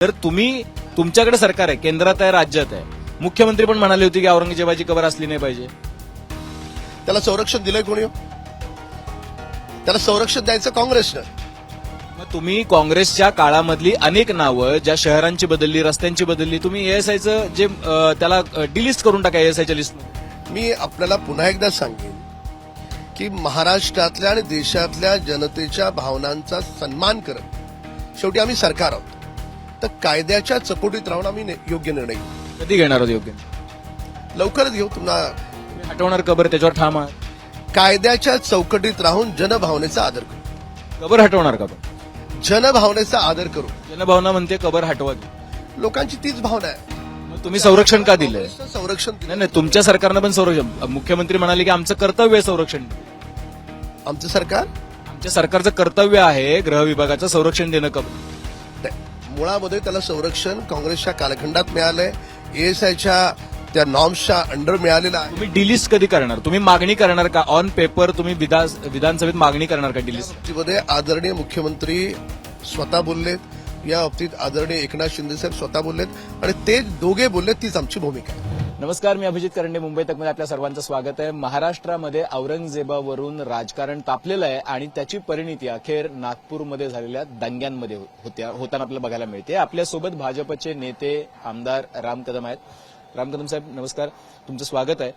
तर तुम्ही तुमच्याकडे सरकार आहे केंद्रात आहे राज्यात आहे. मुख्यमंत्री पण म्हणाले होते की औरंगजेबाची कबर असली नाही पाहिजे. त्याला संरक्षण दिलंय कोणी? हो? त्याला संरक्षण द्यायचं काँग्रेसनं. मग तुम्ही काँग्रेसच्या काळामधली अनेक नावं ज्या शहरांची बदलली रस्त्यांची बदलली तुम्ही एएसआयचं जे अं, त्याला डिलिस्ट करून टाका एएसआयच्या लिस्ट मी आपल्याला पुन्हा एकदा सांगेन की महाराष्ट्रातल्या आणि देशातल्या जनतेच्या भावनांचा सन्मान करत शेवटी आम्ही सरकार आहोत. तर कायद्याच्या चकोटीत राहून आम्ही योग्य निर्णय घेऊ. कधी घेणार आहोत योग्य? लवकरच घेऊ. तुम्हाला तुम्ही हटवणार कबर त्याच्यावर ठाम आहात. कायद्याच्या चौकटीत राहून जनभावनेचा आदर करू. कबर हटवणार का जनभावनेचा आदर करू. जनभावना म्हणते कबर हटवा की. लोकांची तीच भावना आहे. मग तुम्ही संरक्षण का दिलंय? संरक्षण दिलं. नाही नाही तुमच्या सरकारनं पण संरक्षण मुख्यमंत्री म्हणाले की आमचं कर्तव्य आहे संरक्षण आमचं सरकार? आमच्या सरकारचं कर्तव्य आहे गृह विभागाचं संरक्षण देणं कब नाही. मुळामध्ये त्याला संरक्षण काँग्रेसच्या कालखंडात मिळालंय. एएसआयच्या त्या नॉर्म्सच्या अंडर मिळालेलं आहे. तुम्ही डिलिस्ट कधी करणार? तुम्ही मागणी करणार का? ऑन पेपर तुम्ही विधा- विधानसभेत मागणी करणार का डिलिस्ट बाबतीमध्ये आदरणीय मुख्यमंत्री स्वतः बोललेत. या बाबतीत आदरणीय एकनाथ शिंदे साहेब स्वतः बोललेत. आणि ते दोघे बोलले तीच आमची भूमिका आहे. नमस्कार मी अभिजित करंडे मुंबई तकमध्ये आपल्या सर्वांचं स्वागत आहे. महाराष्ट्रामध्ये औरंगजेबावरून राजकारण तापलेलं आहे आणि त्याची परिणिती अखेर नागपूरमध्ये झालेल्या दंग्यांमध्ये होत्या होताना आपल्याला बघायला मिळते. आपल्यासोबत भाजपचे नेते आमदार राम कदम आहेत. राम कदम साहेब नमस्कार. तुमचं स्वागत आहे.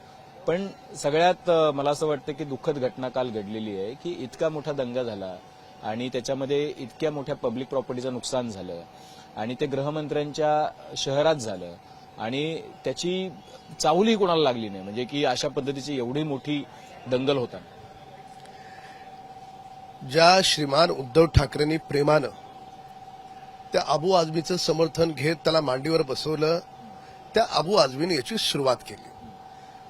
पण सगळ्यात मला असं वाटतं की दुःखद घटना काल घडलेली आहे की इतका मोठा दंगा झाला आणि त्याच्यामध्ये इतक्या मोठ्या पब्लिक प्रॉपर्टीचं नुकसान झालं आणि ते गृहमंत्र्यांच्या शहरात झालं आणि त्याची चावली कोणाला लागली नाही. म्हणजे की अशा पद्धतीची एवढी मोठी दंगल होता ज्या श्रीमान उद्धव ठाकरेंनी प्रेमानं त्या अबू आझमीचं समर्थन घेत त्याला मांडीवर बसवलं त्या अबू आझमीने याची सुरुवात केली.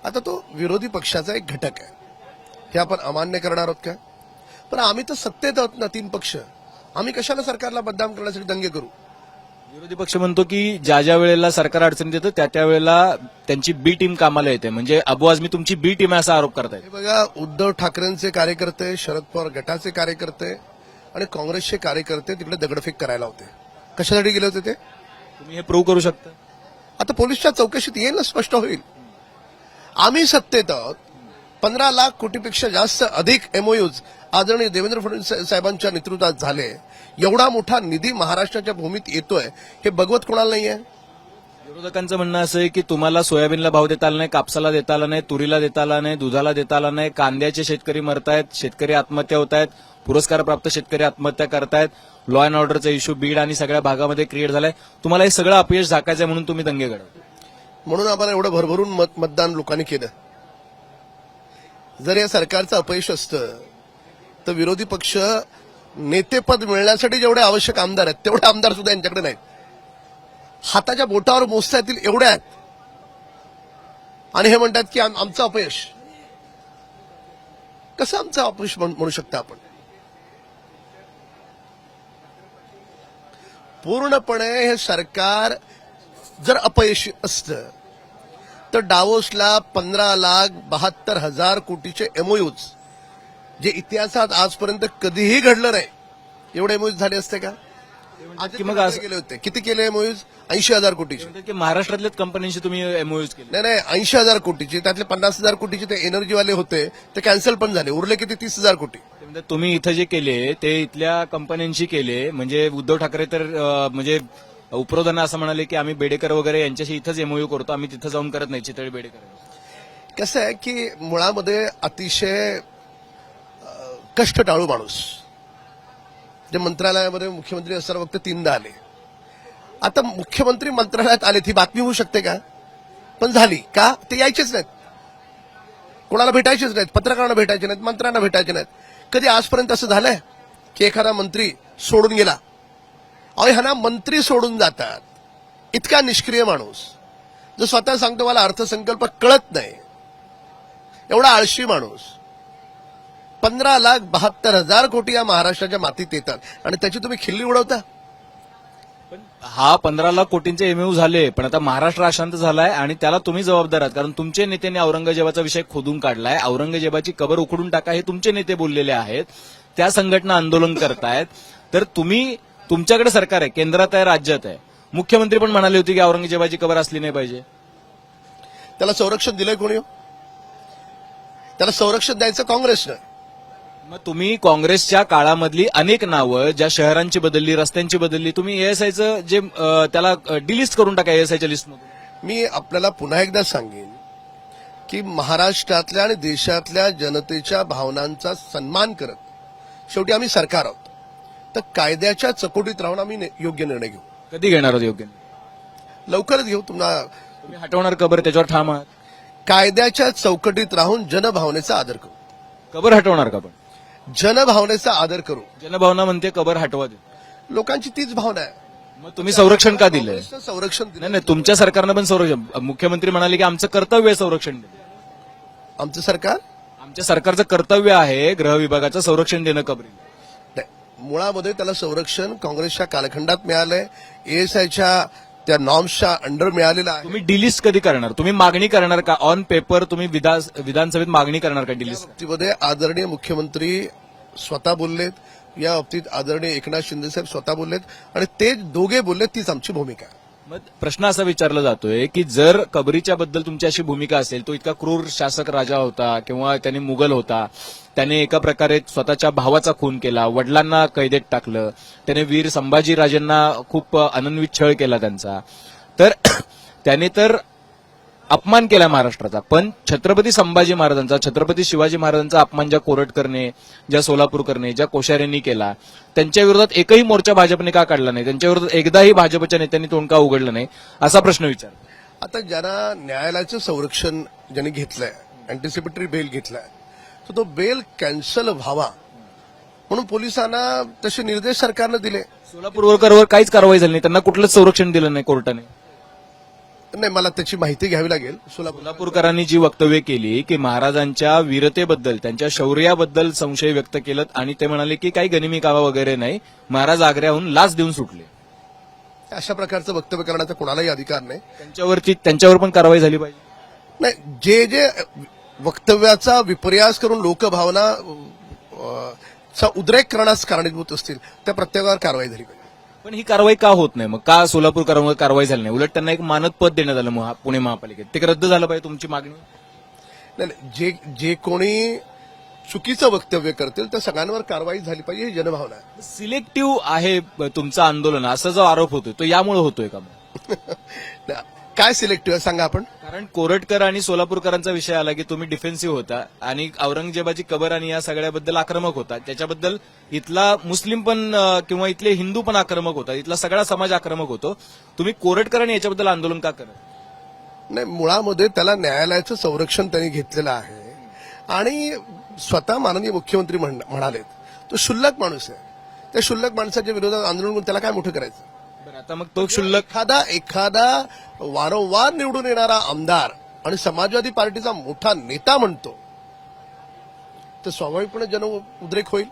आता तो विरोधी पक्षाचा एक घटक आहे. हे आपण अमान्य करणार आहोत काय पण आम्ही तर सत्तेत आहोत ना तीन पक्ष. आम्ही कशाला सरकारला बदनाम करण्यासाठी दंगे करू? विरोधी पक्ष म्हणतो की ज्या ज्या वेळेला सरकार अडचणीत येतं त्या त्या वेळेला त्यांची बी टीम कामाला येते. म्हणजे अबू आझमी तुमची बी टीम आहे असा आरोप करतायत. हे बघा उद्धव ठाकरेंचे कार्यकर्ते शरद पवार गटाचे कार्यकर्ते आणि काँग्रेसचे कार्यकर्ते तिकडे दगडफेक करायला होते. कशासाठी गेले होते ते? तुम्ही हे प्रूव्ह करू शकता. आता पोलिसच्या चौकशीत येईल ना स्पष्ट होईल. आम्ही सत्तेत आहोत पंधरा लाख कोटीपेक्षा जास्त अधिक एमओयूज आदरणीय देवेंद्र फडणवीस साहेबांच्या नेतृत्वात झाले. एवढा मोठा निधी महाराष्ट्राच्या भूमीत येतोय हे बघवत कोणाला नाहीये? विरोधकांचं म्हणणं असं आहे की तुम्हाला सोयाबीनला भाव देता आला नाही कापसाला देता आला नाही तुरीला देता आला नाही दुधाला देता आला नाही कांद्याचे शेतकरी मरतायत शेतकरी आत्महत्या होत आहेत पुरस्कार प्राप्त शेतकरी आत्महत्या करतायत लॉ अँड ऑर्डरचा इश्यू बीड आणि सगळ्या भागामध्ये क्रिएट झालाय. तुम्हाला हे सगळं अपयश झाकायचंय म्हणून तुम्ही दंगे घडवता म्हणून आम्हाला एवढं भरभरून मत मतदान लोकांनी केलं. जर या सरकारचं अपयश असतं तर विरोधी पक्ष नेतेपद मिळण्यासाठी जेवढे आवश्यक आमदार आहेत तेवढे आमदार सुद्धा यांच्याकडे नाहीत. हाताच्या बोटावर मोजता येतील एवढ्या आहेत. आणि हे म्हणतात की आम- आमचं अपयश. कसं आमचं अपयश म्हण- म्हणू शकता आपण? पूर्णपणे हे सरकार जर अपयशी असतं तर डावोसला पंधरा लाख बहात्तर हजार कोटीचे एमओयूज जे इतिहासात आजपर्यंत कधीही घडलं नाही. एवढे एमओयूज झाले असते का? मग गेले होते? किती केले एमओयूज ऐंशी हजार कोटीचे. म्हणतात की महाराष्ट्रातल्याच कंपन्यांशी तुम्ही एमओयूज केले. नाही नाही ऐंशी हजार कोटीचे त्यातले पन्नास हजार कोटीचे ते एनर्जीवाले होते ते कॅन्सल पण झाले. उरले किती? तीस हजार कोटी. ते म्हणतात तुम्ही इथं जे केले ते इथल्या कंपन्यांशी केले म्हणजे उद्धव ठाकरे तर म्हणजे उपरोधांना असं म्हणाले की आम्ही बेडेकर वगैरे यांच्याशी इथंच एमओयू करतो आम्ही तिथं जाऊन करत नाही चितळी बेडेकर. कसं आहे की मुळामध्ये अतिशय कष्ट टाळू माणूस. जे मंत्रालयामध्ये मुख्यमंत्री असताना फक्त तीनदा आले. आता मुख्यमंत्री मंत्रालयात आले ती बातमी होऊ शकते का? पण झाली. का? ते यायचेच नाहीत. कोणाला भेटायचेच नाहीत पत्रकारांना भेटायचे नाहीत मंत्र्यांना भेटायचे नाहीत. कधी आजपर्यंत असं झालंय की एखादा मंत्री सोडून गेला? अहो ह्यांना मंत्री सोडून जातात. इतका निष्क्रिय माणूस. जो स्वतः सांगतो मला अर्थसंकल्प कळत नाही. एवढा आळशी माणूस. पंधरा लाख बहात्तर हजार कोटी या महाराष्ट्राच्या मातीत येतात. आणि त्याची तुम्ही खिल्ली उडवता? पण हा पंधरा लाख कोटींचे एमयू झाले पण आता महाराष्ट्र अशांत झालाय आणि त्याला तुम्ही जबाबदार आहात. कारण तुमचे नेत्यांनी औरंगजेबाचा विषय खोदून काढलाय. औरंगजेबाची कबर उखडून टाका हे तुमचे नेते बोललेले आहेत. त्या संघटना आंदोलन करतायत. तर तुम्ही तुमच्याकडे सरकार आहे केंद्रात आहे राज्यात आहे. मुख्यमंत्री पण म्हणाले होते की औरंगजेबाची कबर असली नाही पाहिजे. त्याला संरक्षण दिलंय कोणी हो? त्याला संरक्षण द्यायचं काँग्रेसनं. मग तुम्ही काँग्रेसच्या काळामधली अनेक नावं ज्या शहरांची बदलली रस्त्यांची बदलली तुम्ही एएसआयचं जे अं, त्याला डिलिस्ट करून टाका एएसआयच्या लिस्टमधून मी आपल्याला पुन्हा एकदा सांगेन की महाराष्ट्रातल्या आणि देशातल्या जनतेच्या भावनांचा सन्मान करत शेवटी आम्ही सरकार आहोत. तर कायद्याच्या चकोटीत राहून आम्ही योग्य निर्णय घेऊ. कधी घेणार आहोत योग्य लवकरच घेऊ. तुम्हाला तुम्ही हटवणार कबर त्याच्यावर ठाम आहात? कायद्याच्या चौकटीत राहून जनभावनेचा आदर करू. कबर हटवणार का पण जनभावनेचा आदर करू. जनभावना म्हणते कबर हटवा दे. लोकांची तीच भावना आहे. मग तुम्ही संरक्षण का दिलंय? संरक्षण नाही दिलं नाही तुमच्या सरकारनं पण संरक्षण मुख्यमंत्री म्हणाले की आमचं कर्तव्य आहे संरक्षण देणं. आमचं सरकार? आमच्या सरकारचं कर्तव्य आहे गृह विभागाचं संरक्षण देणं कबरी नाही मुळामध्ये त्याला संरक्षण काँग्रेसच्या कालखंडात मिळालंय. एएसआयच्या त्या नॉर्म्सच्या अंडर मिळालेलं आहे. तुम्ही डिलिस्ट कधी करणार? तुम्ही मागणी करणार का? ऑन पेपर तुम्ही विधा- विधानसभेत मागणी करणार का डिलिस्ट बाबतीमध्ये आदरणीय मुख्यमंत्री स्वतः बोललेत. या बाबतीत आदरणीय एकनाथ शिंदे साहेब स्वतः बोललेत. आणि ते दोघे बोलले तीच आमची भूमिका मग प्रश्न असा विचारला जातोय की जर कबरीच्या बद्दल तुमची अशी भूमिका असेल तो इतका क्रूर शासक राजा होता किंवा त्याने मुघल होता त्याने एका प्रकारे स्वतःच्या भावाचा खून केला वडिलांना कैदेत टाकलं त्याने वीर संभाजी राजेंना खूप अनन्वित छळ केला त्यांचा तर त्याने तर अपमान केला महाराष्ट्राचा. पण छत्रपती संभाजी महाराजांचा छत्रपती शिवाजी महाराजांचा अपमान ज्या कोरटकरने ज्या सोलापूरकरने ज्या कोश्याऱ्यांनी केला त्यांच्या विरोधात एकही मोर्चा भाजपने का काढला नाही? त्यांच्या विरोधात एकदाही भाजपच्या नेत्यांनी तोंड का उघडलं नाही? असा प्रश्न विचार आता ज्यांना न्यायालयाचं संरक्षण ज्यांनी घेतलंय अँटिसिपेटरी बेल घेतलाय तर तो बेल कॅन्सल व्हावा म्हणून पोलिसांना तसे निर्देश सरकारनं दिले. सोलापूरकरवर काहीच कारवाई झाली नाही. त्यांना कुठलंच संरक्षण दिलं नाही कोर्टाने. नाही मला त्याची माहिती घ्यावी लागेल. सोलापूर सोलापूरकरांनी जी वक्तव्य केली की महाराजांच्या वीरतेबद्दल त्यांच्या शौर्याबद्दल संशय व्यक्त केलं आणि ते म्हणाले की काही गनिमी कावा वगैरे नाही महाराज आग्र्याहून लाच देऊन सुटले. अशा प्रकारचं वक्तव्य करण्याचा कोणालाही अधिकार नाही. त्यांच्यावरची त्यांच्यावर पण कारवाई झाली पाहिजे. नाही जे जे वक्तव्याचा विपर्यास करून लोकभावना चा उद्रेक करण्यास कारणीभूत असतील त्या प्रत्येकावर कारवाई झाली पाहिजे. पण ही कारवाई का होत नाही? मग का सोलापूरकरांवर कारवाई झाली नाही? उलट त्यांना एक मानद पद देण्यात आलं महा- पुणे महापालिकेत. ते रद्द झालं पाहिजे तुमची मागणी? नाही नाही, जे जे कोणी चुकीचं वक्तव्य करतील त्या सगळ्यांवर कारवाई झाली पाहिजे ही जनभावना आहे. सिलेक्टिव्ह आहे ब- तुमचं आंदोलन. असा जो आरोप होतोय तो यामुळे होतोय का मग? नाही, काय सिलेक्टिव्ह आहे? सांगा आपण. कारण कोरटकर आणि सोलापूरकरांचा विषय आला की तुम्ही डिफेन्सिव्ह होता आणि औरंगजेबाची कबर आणि या सगळ्याबद्दल आक्रमक होता. त्याच्याबद्दल इथला मुस्लिम पण किंवा इथले हिंदू पण आक्रमक होता. इथला सगळा समाज आक्रमक होतो. तुम्ही कोरटकर आणि याच्याबद्दल आंदोलन का करत? नाही मुळामध्ये त्याला न्यायालयाचं संरक्षण त्यांनी घेतलेलं आहे. आणि स्वतः माननीय मुख्यमंत्री म्हण- म्हणालेत तो क्षुल्लक माणूस आहे. त्या क्षुल्लक माणसाच्या विरोधात आंदोलन करून त्याला काय मोठं करायचं? बरं आता मग तो क्षुल्लक एखादा एखादा वारंवार निवडून येणारा आमदार आणि समाजवादी पार्टीचा मोठा नेता म्हणतो तर स्वाभाविकपणे जन उद्रेक होईल.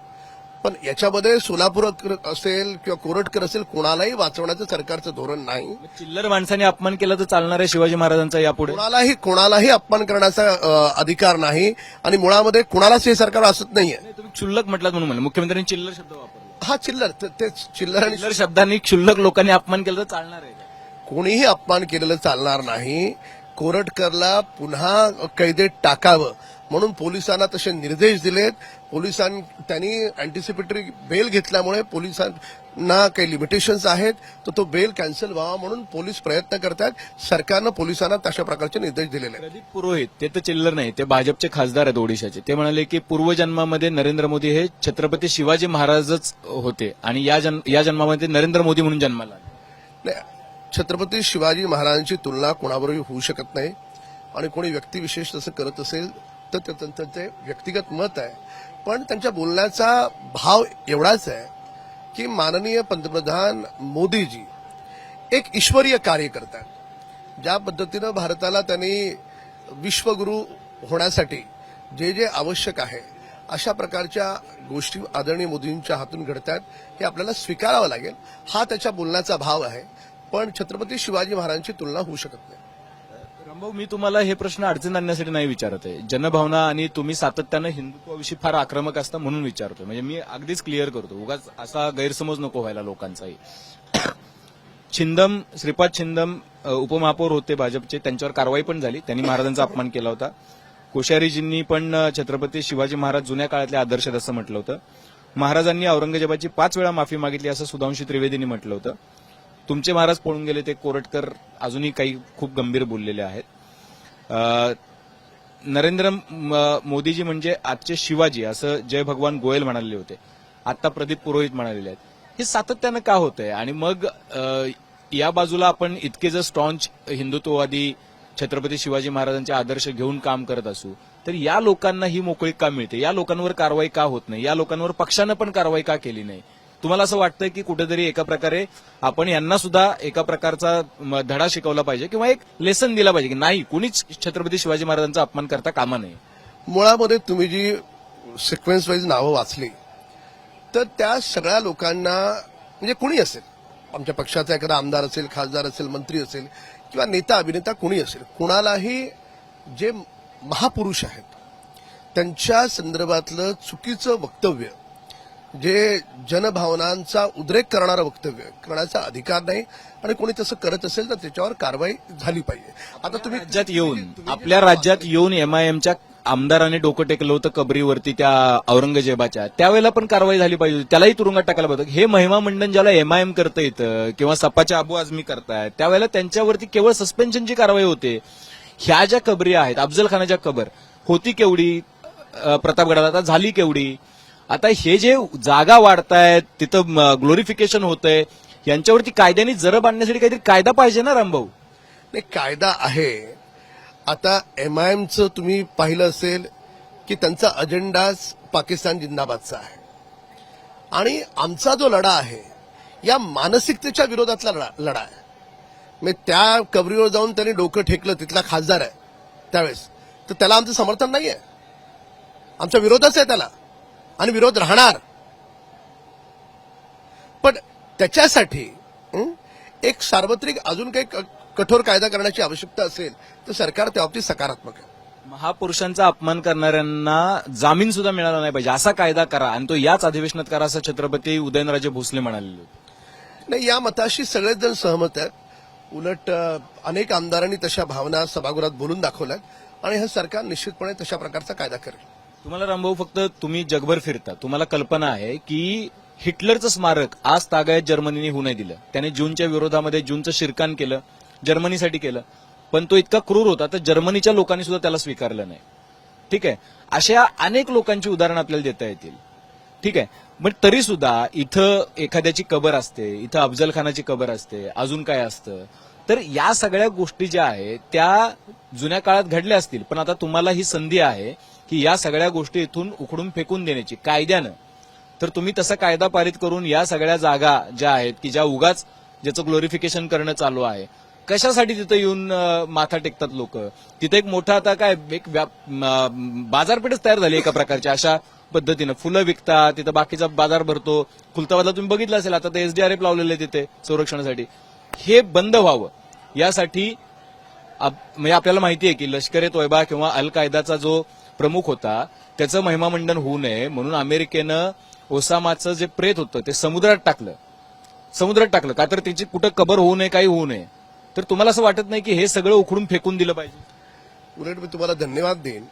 पण याच्यामध्ये सोलापूर असेल किंवा कोरटकर असेल कोणालाही वाचवण्याचं सरकारचं धोरण नाही. चिल्लर माणसाने अपमान केला तर चालणार आहे शिवाजी महाराजांचा यापुढे कोणालाही कोणालाही अपमान करण्याचा अधिकार नाही. आणि मुळामध्ये कोणालाच हे सरकार असत नाहीये. नाही, तुम्ही क्षुल्लक म्हटलात म्हणून मुख्यमंत्र्यांनी चिल्लर शब्द वापरला. हा चिल्लर ते- ते चिल्लर आणि शब्दांनी क्षुल्लक लोकांनी अपमान केला तर चालणार आहे. कोणीही अपमान केलेलं चालणार नाही. कोरटकरला पुन्हा कैदेत टाकावं. म्हणून पोलिसांना तसे निर्देश दिलेत. पोलिसां त्यांनी अँटिसिपेटरी बेल घेतल्यामुळे पोलिसांना काही लिमिटेशन्स आहेत तर तो बेल कॅन्सल व्हावा म्हणून पोलीस प्रयत्न करतात. सरकारनं पोलिसांना तशा प्रकारचे निर्देश दिलेले आहेत. प्रदीप पुरोहित ते तर चिल्लर नाही ते भाजपचे खासदार आहेत ओडिशाचे. ते म्हणाले की पूर्वजन्मामध्ये नरेंद्र मोदी हे छत्रपती शिवाजी महाराजच होते आणि या जन्म या जन्मामध्ये नरेंद्र मोदी म्हणून जन्माला आले. नाही, छत्रपती शिवाजी महाराजांची तुलना कोणाबरोबरही होऊ शकत नाही. आणि कोणी व्यक्तिविशेष तसं करत असेल तर ते त्यांचं ते व्यक्तिगत मत आहे. पण त्यांच्या बोलण्याचा भाव एवढाच आहे की माननीय पंतप्रधान मोदीजी एक ईश्वरीय कार्य करतात. ज्या पद्धतीनं भारताला त्यांनी विश्वगुरू होण्यासाठी जे जे आवश्यक आहे अशा प्रकारच्या गोष्टी आदरणीय मोदींच्या हातून घडतात हे आपल्याला स्वीकारावं लागेल. हा त्याच्या बोलण्याचा भाव आहे. पण छत्रपती शिवाजी महाराजांची तुलना होऊ शकत नाही. रामभाऊ मी तुम्हाला हे प्रश्न अडचण आणण्यासाठी नाही विचारत आहे. जनभावना आणि तुम्ही सातत्यानं हिंदुत्वाविषयी फार आक्रमक असता म्हणून विचारतोय. म्हणजे मी अगदीच क्लिअर करतो. उगाच असा गैरसमज नको व्हायला लोकांचाही. छिंदम श्रीपाद छिंदम उपमहापौर होते भाजपचे. त्यांच्यावर कारवाई पण झाली. त्यांनी महाराजांचा अपमान केला होता. कोश्यारीजींनी पण छत्रपती शिवाजी महाराज जुन्या काळातले आदर्श असं म्हटलं होतं. महाराजांनी औरंगजेबाची पाच वेळा माफी मागितली असं सुधांशू त्रिवेदींनी म्हटलं होतं. तुमचे महाराज पळून गेले ते कोरटकर अजूनही काही खूप गंभीर बोललेले आहेत. नरेंद्र म- मोदीजी म्हणजे आजचे शिवाजी असं जय भगवान गोयल म्हणाले होते. आता प्रदीप पुरोहित म्हणालेले आहेत. हे सातत्यानं का होतंय? आणि मग या बाजूला आपण इतके जर स्ट्रॉंच हिंदुत्ववादी छत्रपती शिवाजी महाराजांचे आदर्श घेऊन काम करत असू तर या लोकांना ही मोकळीक का मिळते? या लोकांवर कारवाई का होत नाही? या लोकांवर पक्षानं पण कारवाई का केली नाही? तुम्हाला असं वाटतं की कुठेतरी एका प्रकारे आपण यांना सुद्धा एका प्रकारचा धडा शिकवला पाहिजे किंवा एक लेसन दिला पाहिजे की नाही कुणीच छत्रपती शिवाजी महाराजांचा अपमान करता कामा नये. मुळामध्ये तुम्ही जी सिक्वेन्स वाईज नावं वाचली तर त्या सगळ्या लोकांना म्हणजे कुणी असेल? आमच्या पक्षाचा एखादा आमदार असेल खासदार असेल मंत्री असेल किंवा नेता अभिनेता कुणी असेल? कुणालाही जे महापुरुष आहेत त्यांच्या संदर्भातलं चुकीचं वक्तव्य जे जनभावनांचा उद्रेक करणारं वक्तव्य करण्याचा अधिकार नाही आणि कोणी तसं करत असेल तर त्याच्यावर कारवाई झाली पाहिजे. आता तुम्ही राज्यात येऊन आपल्या राज्यात येऊन एमआयएमच्या आमदाराने डोकं टेकलं होतं कबरीवरती त्या औरंगजेबाच्या. त्यावेळेला पण कारवाई झाली पाहिजे त्यालाही तुरुंगात टाकायला पाहिजे हे महिमा मंडन ज्याला एमआयएम करता येतं किंवा सपाच्या अबू आजमी करतायत त्यावेळेला त्यांच्यावरती केवळ सस्पेन्शनची कारवाई होते. ह्या ज्या कबरी आहेत अफजल खानाच्या कबर होती केवढी? प्रतापगडाला आता झाली केवढी? आता हे जे जागा वाढतायत तिथं ग्लोरिफिकेशन आहे यांच्यावरती कायद्याने जरब आणण्यासाठी काहीतरी कायदा पाहिजे ना रामभाऊ? नाही कायदा आहे. आता एमआयएमचं तुम्ही पाहिलं असेल की त्यांचा अजेंडाच पाकिस्तान जिंदाबादचा आहे. आणि आमचा जो लढा आहे या मानसिकतेच्या विरोधातला लढा लढा आहे. मी त्या कबरीवर जाऊन त्यांनी डोकं ठेकलं तिथला खासदार आहे त्यावेळेस. तर त्याला आमचं समर्थन नाही आहे आमचा विरोधच आहे त्याला. आणि विरोध राहणार. पण त्याच्यासाठी एक सार्वत्रिक अजून काही कठोर कायदा करण्याची आवश्यकता असेल तर सरकार त्या बाबतीत सकारात्मक आहे. महापुरुषांचा अपमान करणाऱ्यांना जामीन सुद्धा मिळाला नाही पाहिजे. असा कायदा करा आणि तो याच अधिवेशनात करा असं छत्रपती उदयनराजे भोसले म्हणाले. नाही या मताशी सगळेच जण सहमत आहेत. उलट अनेक आमदारांनी तशा भावना सभागृहात बोलून दाखवल्यात आणि हे सरकार निश्चितपणे तशा प्रकारचा कायदा करेल. तुम्हाला रामभाऊ फक्त तुम्ही जगभर फिरता. तुम्हाला कल्पना आहे की हिटलरचं स्मारक आज तागायत जर्मनीने होऊ नाही दिलं. त्याने जूनच्या विरोधामध्ये जूनचं शिरकान केलं जर्मनीसाठी केलं. पण तो इतका क्रूर होता तर जर्मनीच्या लोकांनी सुद्धा त्याला स्वीकारलं नाही. ठीक आहे? अशा अनेक लोकांची उदाहरणं आपल्याला देता येतील. ठीक आहे? पण तरी सुद्धा इथं एखाद्याची कबर असते इथं अफजल खानाची कबर असते अजून काय असतं? तर या सगळ्या गोष्टी ज्या आहेत त्या जुन्या काळात घडल्या असतील. पण आता तुम्हाला ही संधी आहे. की या सगळ्या गोष्टी इथून उखडून फेकून देण्याची कायद्यानं. तर तुम्ही तसा कायदा पारित करून या सगळ्या जागा ज्या आहेत की ज्या उगाच ज्याचं ग्लोरिफिकेशन करणं चालू आहे कशासाठी तिथं येऊन माथा टेकतात लोक? तिथे एक मोठा आता काय एक बाजारपेठच तयार झाली एका प्रकारची अशा पद्धतीनं. फुलं विकतात तिथं बाकीचा बाजार भरतो. खुलताबादला तुम्ही बघितलं असेल आता ते एसडीआरएफ लावलेले तिथे संरक्षणासाठी. हे बंद व्हावं. यासाठी आप- म्हणजे आपल्याला माहिती आहे की लष्कर ए तोयबा किंवा अल कायदाचा जो प्रमुख होता. त्याचं महिमामंडन होऊ नये म्हणून अमेरिकेनं ओसामाचं जे प्रेत होतं ते समुद्रात टाकलं. समुद्रात टाकलं. का तर त्याची कुठं कबर होऊ नये काही होऊ नये. तर तुम्हाला असं वाटत नाही की हे सगळं उखडून फेकून दिलं पाहिजे? उलट मी तुम्हाला धन्यवाद देईन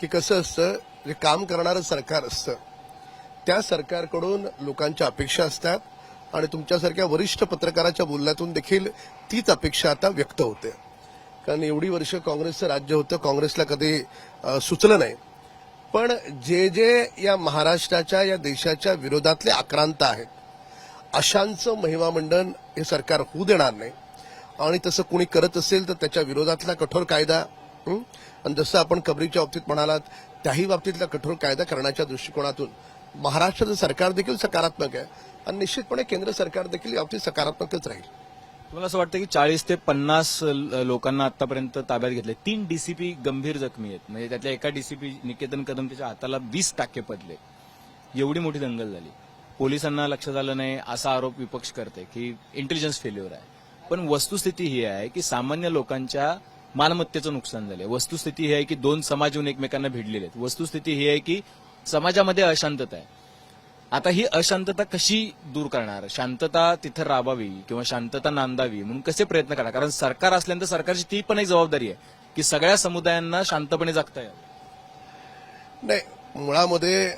की कसं असतं जे काम करणारं सरकार असतं त्या सरकारकडून लोकांच्या अपेक्षा असतात आणि तुमच्यासारख्या वरिष्ठ पत्रकाराच्या बोलण्यातून देखील तीच अपेक्षा आता व्यक्त होते. कारण एवढी वर्ष काँग्रेसचं राज्य होतं काँग्रेसला कधी सुचलं नाही. पण जे जे या महाराष्ट्राच्या या देशाच्या विरोधातले आक्रांत आहेत अशांचं महिमामंडन हे सरकार होऊ देणार नाही. आणि तसं कुणी करत असेल तर त्याच्या विरोधातला कठोर कायदा आणि जसं आपण कबरीच्या बाबतीत म्हणालात त्याही बाबतीतला कठोर कायदा करण्याच्या दृष्टिकोनातून महाराष्ट्राचं सरकार देखील सकारात्मक आहे. आणि निश्चितपणे केंद्र सरकार देखील या बाबतीत सकारात्मकच राहील. तुम्हाला असं वाटतं की चाळीस ते पन्नास लोकांना आतापर्यंत ताब्यात घेतले? तीन डीसीपी गंभीर जखमी आहेत. म्हणजे त्यातल्या एका डीसीपी निकेतन कदम त्याच्या हाताला वीस टाके पडले. एवढी मोठी दंगल झाली. पोलिसांना लक्षात आलं नाही. असा आरोप विपक्ष करते की इंटेलिजन्स फेल्युअर आहे. पण वस्तुस्थिती ही आहे की सामान्य लोकांच्या मालमत्तेचं नुकसान झालंय. वस्तुस्थिती ही आहे की दोन समाज येऊन एकमेकांना भिडलेले आहेत. वस्तुस्थिती ही आहे की समाजामध्ये अशांतता आहे. आता ही अशांतता कशी दूर करणार? शांतता तिथं राबावी किंवा शांतता नांदावी म्हणून कसे प्रयत्न करणार? कारण सरकार असल्यानंतर सरकारची ती पण एक जबाबदारी आहे की सगळ्या समुदायांना शांतपणे जगता येईल नाही मुळामध्ये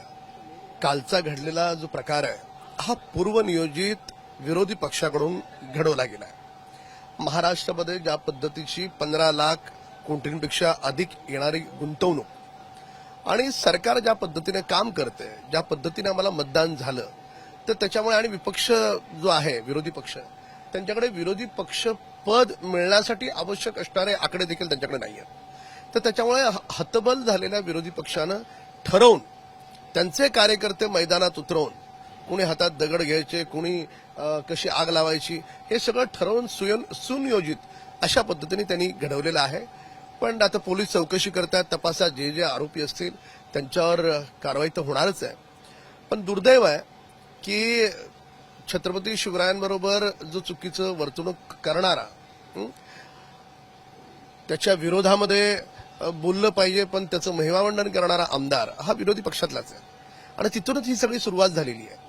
कालचा घडलेला जो प्रकार आहे हा पूर्वनियोजित विरोधी पक्षाकडून घडवला गेला आहे महाराष्ट्रामध्ये ज्या पद्धतीची पंधरा लाख कोटींपेक्षा अधिक येणारी गुंतवणूक आणि सरकार ज्या पद्धतीने काम करते ज्या पद्धतीने आम्हाला मतदान झालं तर त्याच्यामुळे आणि विपक्ष जो आहे विरोधी पक्ष त्यांच्याकडे विरोधी पक्ष पद मिळण्यासाठी आवश्यक असणारे आकडे देखील त्यांच्याकडे नाही आहेत तर त्याच्यामुळे ह- हतबल झालेल्या विरोधी पक्षानं ठरवून त्यांचे कार्यकर्ते मैदानात उतरवून कुणी हातात दगड घ्यायचे कुणी कशी आग लावायची हे सगळं ठरवून सुयोन सुनियोजित अशा पद्धतीने त्यांनी घडवलेलं आहे. पण आता पोलीस चौकशी करतात तपासात जे जे आरोपी असतील त्यांच्यावर कारवाई तर होणारच आहे. पण दुर्दैव आहे की छत्रपती शिवरायांबरोबर जो चुकीचं वर्तणूक करणारा त्याच्या विरोधामध्ये बोललं पाहिजे पण त्याचं महिमामंडन करणारा आमदार हा विरोधी पक्षातलाच आहे. आणि तिथूनच ही सगळी सुरुवात झालेली आहे.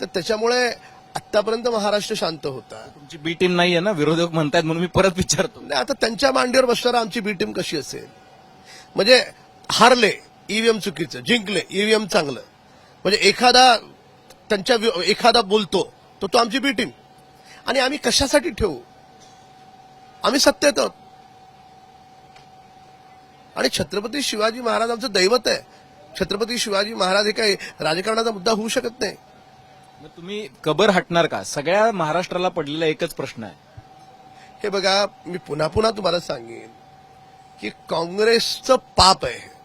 तर त्याच्यामुळे आतापर्यंत महाराष्ट्र शांत होता. तुमची बी टीम नाहीये ना? विरोधक म्हणतायत म्हणून मी परत विचारतो. नाही, आता त्यांच्या मांडीवर बसणारा आमची बी टीम कशी असेल? म्हणजे हारले ईव्हीएम चुकीचं. जिंकले ईव्हीएम चांगलं. म्हणजे एखादा त्यांच्या एखादा बोलतो तर तो आमची बी टीम आणि आम्ही कशासाठी ठेवू? आम्ही सत्तेत आहोत. आणि छत्रपती शिवाजी महाराज आमचं दैवत आहे. छत्रपती शिवाजी महाराज हे काही राजकारणाचा मुद्दा होऊ शकत नाही. मग तुम्ही कबर हटणार का? सगळ्या महाराष्ट्राला पडलेला एकच प्रश्न आहे. हे बघा मी पुन्हा पुन्हा तुम्हाला सांगेन की काँग्रेसचं पाप आहे. हे.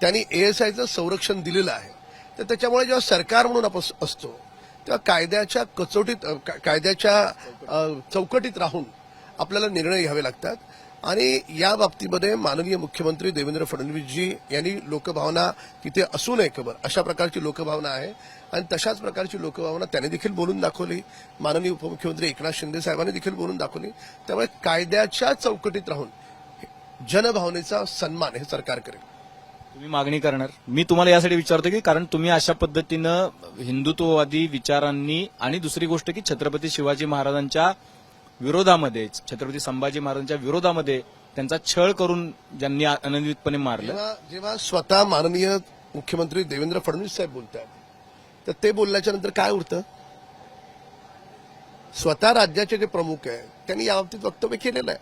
त्यांनी एएसआयचं संरक्षण दिलेलं आहे. तर त्याच्यामुळे जेव्हा सरकार म्हणून आपण असतो तेव्हा कायद्याच्या कचोटीत अ, का- कायद्याच्या अ, चौकटीत राहून आपल्याला निर्णय घ्यावे लागतात. आणि या बाबतीमध्ये माननीय मुख्यमंत्री देवेंद्र फडणवीसजी यांनी लोकभावना तिथे असू नये खबर. अशा प्रकारची लोकभावना आहे. आणि तशाच प्रकारची लोकभावना त्यांनी देखील बोलून दाखवली. माननीय उपमुख्यमंत्री एकनाथ शिंदे साहेबांनी देखील बोलून दाखवली. त्यामुळे कायद्याच्या चौकटीत राहून जनभावनेचा सन्मान हे सरकार करेल. तुम्ही मागणी करणार. मी तुम्हाला यासाठी विचारतो की कारण तुम्ही अशा पद्धतीनं हिंदुत्ववादी विचारांनी आणि दुसरी गोष्ट की छत्रपती शिवाजी महाराजांच्या विरोधामध्ये छत्रपती संभाजी महाराजांच्या विरोधामध्ये त्यांचा छळ करून ज्यांनी अनन्वितपणे मारलं. जेव्हा जेव्हा स्वतः माननीय मुख्यमंत्री देवेंद्र फडणवीस साहेब बोलतात तर ते बोलल्याच्या नंतर काय उरतं? स्वतः राज्याचे जे प्रमुख आहे त्यांनी याबाबतीत वक्तव्य केलेलं आहे.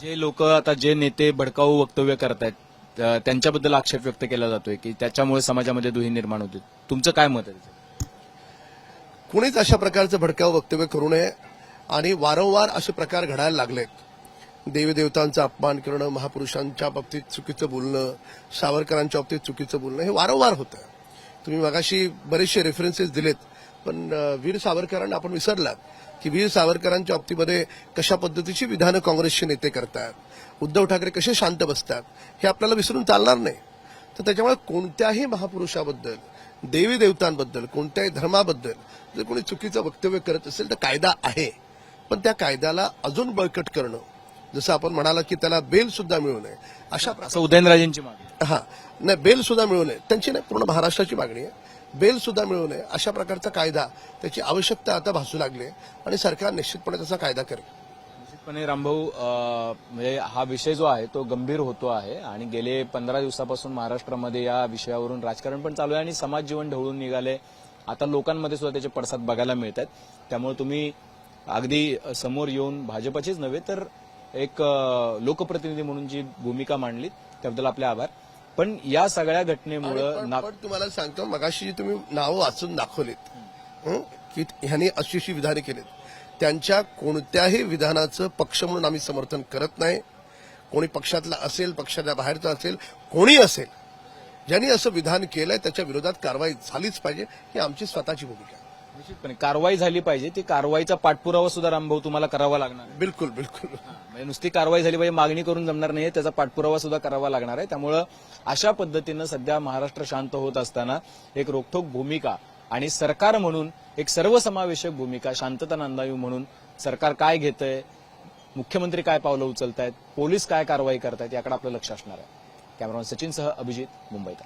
जे लोक आता जे नेते भडकाऊ वक्तव्य करतायत त्या- त्यांच्याबद्दल आक्षेप व्यक्त केला जातोय की त्याच्यामुळे समाजामध्ये दुही निर्माण होते. तुमचं काय मत आहे? कुणीच अशा प्रकारचं भडकाव वक्तव्य करू नये. आणि वारंवार असे प्रकार घडायला लागलेत. देवीदेवतांचा अपमान करणं महापुरुषांच्या बाबतीत चुकीचं बोलणं सावरकरांच्या बाबतीत चुकीचं बोलणं हे वारंवार होतं. तुम्ही मगाशी बरेचसे रेफरन्सेस दिलेत पण वीर सावरकरांना आपण विसरलात की वीर सावरकरांच्या बाबतीमध्ये कशा पद्धतीची विधानं काँग्रेसचे नेते करतात उद्धव ठाकरे कसे शांत बसतात हे आपल्याला विसरून चालणार नाही. तर त्याच्यामुळे कोणत्याही महापुरुषाबद्दल देवी देवतांबद्दल कोणत्याही धर्माबद्दल जर कोणी चुकीचं वक्तव्य करत असेल तर कायदा आहे. पण त्या कायद्याला अजून बळकट करणं. जसं आपण म्हणाला की त्याला बेल सुद्धा मिळू नये. अशा उदयनराजेंची मागणी. हा. नाही बेल सुद्धा मिळू नये. त्यांची नाही पूर्ण महाराष्ट्राची मागणी आहे. बेल सुद्धा मिळू नये. अशा प्रकारचा कायदा त्याची आवश्यकता आता भासू लागली आहे आणि सरकार निश्चितपणे त्याचा कायदा करेल. निश्चितपणे रामभाऊ म्हणजे हा विषय जो आहे तो गंभीर होतो आहे आणि गेले पंधरा दिवसापासून महाराष्ट्रामध्ये या विषयावरून राजकारण पण चालू आहे आणि समाज जीवन ढवळून निघाले. आता लोकांमध्ये सुद्धा त्याचे पडसाद बघायला मिळत आहेत त्यामुळे तुम्ही अगदी समोर येऊन भाजपचीच नव्हे तर एक लोकप्रतिनिधी म्हणून जी भूमिका मांडली त्याबद्दल आपले आभार. पण या सगळ्या घटनेमुळं तुम्हाला सांगतो मगाशी जी तुम्ही नावं वाचून दाखवलीत की ह्यांनी अशी अशी विधाने केलीत. त्यांच्या कोणत्याही विधानाचं पक्ष म्हणून आम्ही समर्थन करत नाही. कोणी पक्षातला असेल पक्षाच्या बाहेरचा असेल कोणी असेल ज्यांनी असं विधान केलंय त्याच्या विरोधात कारवाई झालीच पाहिजे ही आमची स्वतःची भूमिका आहे. निश्चितपणे. कारवाई झाली पाहिजे. ती कारवाईचा पाठपुरावा सुद्धा रामभाऊ तुम्हाला करावा लागणार. आहे. बिलकुल. बिलकुल म्हणजे नुसती कारवाई झाली पाहिजे मागणी करून जमणार नाही त्याचा पाठपुरावा सुद्धा करावा लागणार आहे. त्यामुळं अशा पद्धतीनं सध्या महाराष्ट्र शांत होत असताना एक रोखठोक भूमिका आणि सरकार म्हणून एक सर्वसमावेशक भूमिका शांतता नांदावी म्हणून सरकार काय घेतंय मुख्यमंत्री काय पावलं उचलतायत पोलीस काय कारवाई करतायत याकडे आपलं लक्ष असणार आहे. कॅमेरामॅन सचिनसह अभिजित मुंबईत